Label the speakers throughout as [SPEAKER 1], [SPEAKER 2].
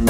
[SPEAKER 1] Ee,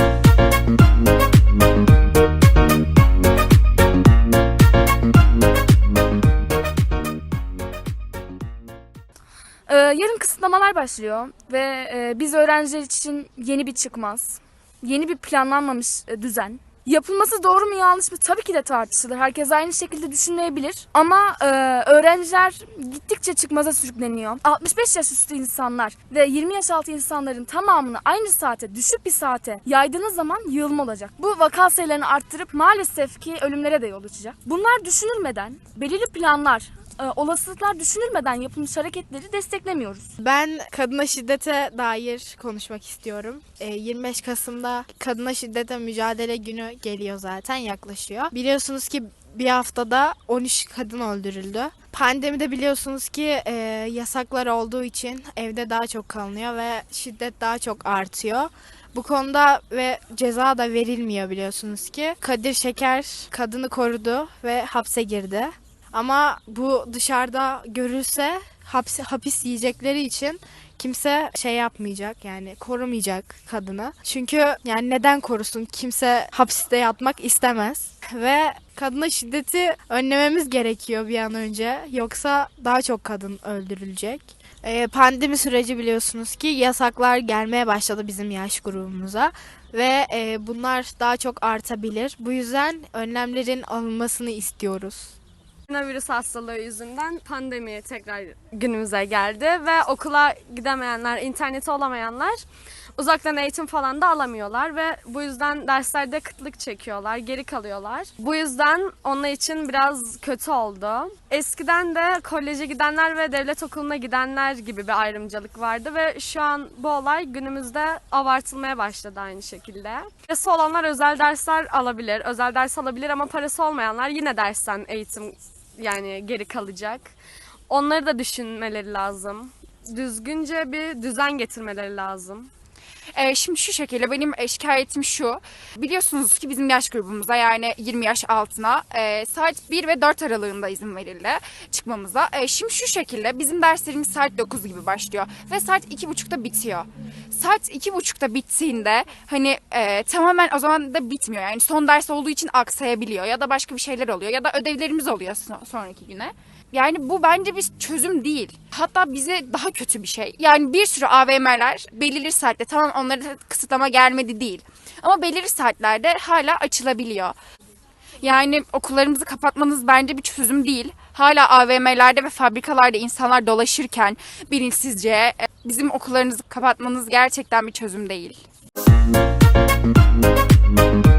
[SPEAKER 1] yarın kısıtlamalar başlıyor ve e, biz öğrenciler için yeni bir çıkmaz, yeni bir planlanmamış e, düzen. Yapılması doğru mu yanlış mı tabii ki de tartışılır. Herkes aynı şekilde düşünmeyebilir. Ama e, öğrenciler gittikçe çıkmaza sürükleniyor. 65 yaş üstü insanlar ve 20 yaş altı insanların tamamını aynı saate, düşük bir saate yaydığınız zaman yığılma olacak. Bu vaka sayılarını arttırıp maalesef ki ölümlere de yol açacak. Bunlar düşünülmeden belirli planlar, e, olasılıklar düşünülmeden yapılmış hareketleri desteklemiyoruz.
[SPEAKER 2] Ben kadına şiddete dair konuşmak istiyorum. Ee, 25 Kasım'da kadına şiddete mücadele günü geliyor zaten yaklaşıyor. Biliyorsunuz ki bir haftada 13 kadın öldürüldü. Pandemide biliyorsunuz ki e, yasaklar olduğu için evde daha çok kalınıyor ve şiddet daha çok artıyor. Bu konuda ve ceza da verilmiyor biliyorsunuz ki. Kadir Şeker kadını korudu ve hapse girdi. Ama bu dışarıda görülse hapis, hapis yiyecekleri için kimse şey yapmayacak yani korumayacak kadını. Çünkü yani neden korusun? Kimse hapiste yatmak istemez. Ve kadına şiddeti önlememiz gerekiyor bir an önce. Yoksa daha çok kadın öldürülecek. Ee, pandemi süreci biliyorsunuz ki yasaklar gelmeye başladı bizim yaş grubumuza ve e, bunlar daha çok artabilir. Bu yüzden önlemlerin alınmasını istiyoruz.
[SPEAKER 3] Koronavirüs hastalığı yüzünden pandemi tekrar günümüze geldi ve okula gidemeyenler, interneti olamayanlar uzaktan eğitim falan da alamıyorlar ve bu yüzden derslerde kıtlık çekiyorlar, geri kalıyorlar. Bu yüzden onlar için biraz kötü oldu. Eskiden de koleje gidenler ve devlet okuluna gidenler gibi bir ayrımcılık vardı ve şu an bu olay günümüzde abartılmaya başladı aynı şekilde. Parası olanlar özel dersler alabilir, özel ders alabilir ama parası olmayanlar yine dersten eğitim yani geri kalacak. Onları da düşünmeleri lazım. Düzgünce bir düzen getirmeleri lazım.
[SPEAKER 4] Ee, şimdi şu şekilde benim e, şikayetim şu. Biliyorsunuz ki bizim yaş grubumuza yani 20 yaş altına e, saat 1 ve 4 aralığında izin verildi çıkmamıza. E, şimdi şu şekilde bizim derslerimiz saat 9 gibi başlıyor ve saat 2.30'da bitiyor. Saat 2.30'da bittiğinde hani e, tamamen o zaman da bitmiyor. Yani son ders olduğu için aksayabiliyor ya da başka bir şeyler oluyor ya da ödevlerimiz oluyor so- sonraki güne. Yani bu bence bir çözüm değil. Hatta bize daha kötü bir şey. Yani bir sürü AVM'ler belirli saatte tamam onlara kısıtlama gelmedi değil. Ama belirli saatlerde hala açılabiliyor. Yani okullarımızı kapatmanız bence bir çözüm değil. Hala AVM'lerde ve fabrikalarda insanlar dolaşırken bilinçsizce e, bizim okullarınızı kapatmanız gerçekten bir çözüm değil. Müzik